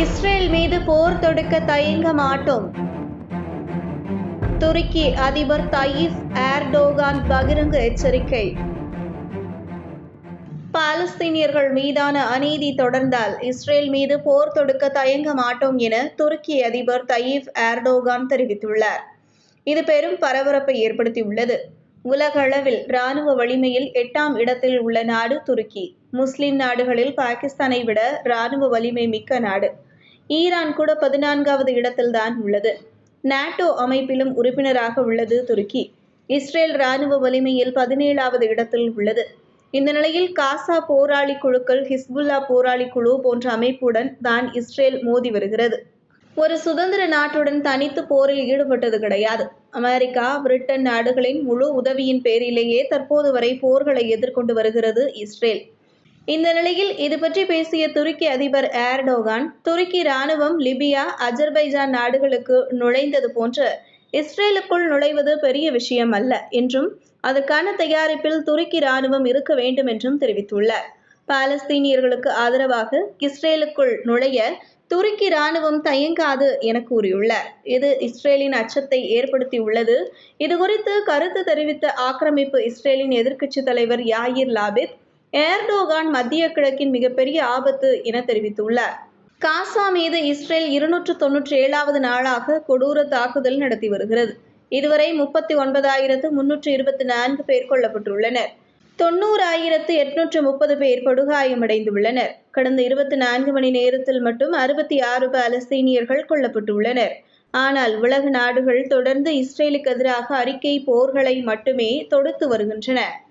Israel மீது போர் தொடுக்க தயங்க மாட்டோம். துருக்கி அதிபர் தயீப் ஏர்டோகான் பகிரங்க எச்சரிக்கை. பாலஸ்தீனியர்கள் மீதான அநீதி தொடர்ந்தால் இஸ்ரேல் மீது போர் தொடுக்க தயங்க மாட்டோம் என துருக்கி அதிபர் தயீப் ஏர்டோகான் தெரிவித்துள்ளார். இது பெரும் பரபரப்பை ஏற்படுத்தியுள்ளது. உலகளவில் இராணுவ வலிமையில் எட்டாம் இடத்தில் உள்ள நாடு துருக்கி. முஸ்லிம் நாடுகளில் பாகிஸ்தானை விட இராணுவ வலிமை மிக்க நாடு. ஈரான் கூட பதினான்காவது இடத்தில்தான் உள்ளது. நாட்டோ அமைப்பிலும் உறுப்பினராக உள்ளது துருக்கி. இஸ்ரேல் இராணுவ வலிமையில் பதினேழாவது இடத்தில் உள்ளது. இந்த நிலையில் காசா போராளி குழுக்கள் ஹிஸ்புல்லா போராளி குழு போன்ற அமைப்புடன் தான் இஸ்ரேல் மோதி வருகிறது. ஒரு சுதந்திர நாட்டுடன் தனித்து போரில் ஈடுபட்டது கிடையாது. அமெரிக்கா பிரிட்டன் நாடுகளின் முழு உதவியின் பேரிலேயே தற்போது வரை போர்களை எதிர்கொண்டு வருகிறது இஸ்ரேல். இந்த நிலையில் இது பற்றி பேசிய துருக்கி அதிபர் ஏர்டோகான் துருக்கி ராணுவம் லிபியா அஜர்பைஜான் நாடுகளுக்கு நுழைந்தது போன்று இஸ்ரேலுக்குள் நுழைவது பெரிய விஷயம் அல்ல என்றும் அதற்கான தயாரிப்பில் துருக்கி ராணுவம் இருக்க வேண்டும் என்றும் தெரிவித்துள்ளார். பாலஸ்தீனியர்களுக்கு ஆதரவாக இஸ்ரேலுக்குள் நுழைய துருக்கி ராணுவம் தயங்காது என கூறியுள்ளார். இது இஸ்ரேலின் அச்சத்தை ஏற்படுத்தியுள்ளது. இதுகுறித்து கருத்து தெரிவித்த ஆக்கிரமிப்பு இஸ்ரேலின் எதிர்க்கட்சித் தலைவர் யாயிர் லாபித் ஏர்டோகான் மத்திய கிழக்கின் மிகப்பெரிய ஆபத்து என தெரிவித்துள்ளார். காசா மீது இஸ்ரேல் இருநூற்று தொன்னூற்றி ஏழாவது நாளாக கொடூர தாக்குதல் நடத்தி வருகிறது. இதுவரை முப்பத்தி ஒன்பதாயிரத்து முன்னூற்று இருபத்தி நான்கு பேர் கொல்லப்பட்டுள்ளனர். தொண்ணூறு தொண்ணூறாயிரத்து எட்நூற்று முப்பது பேர் படுகாயமடைந்துள்ளனர். கடந்த இருபத்தி நான்கு மணி நேரத்தில் மட்டும் அறுபத்தி ஆறு பாலஸ்தீனியர்கள் கொல்லப்பட்டுள்ளனர். ஆனால் உலக நாடுகள் தொடர்ந்து இஸ்ரேலுக்கு எதிராக அறிக்கை போர்களை மட்டுமே தொடுத்து வருகின்றன.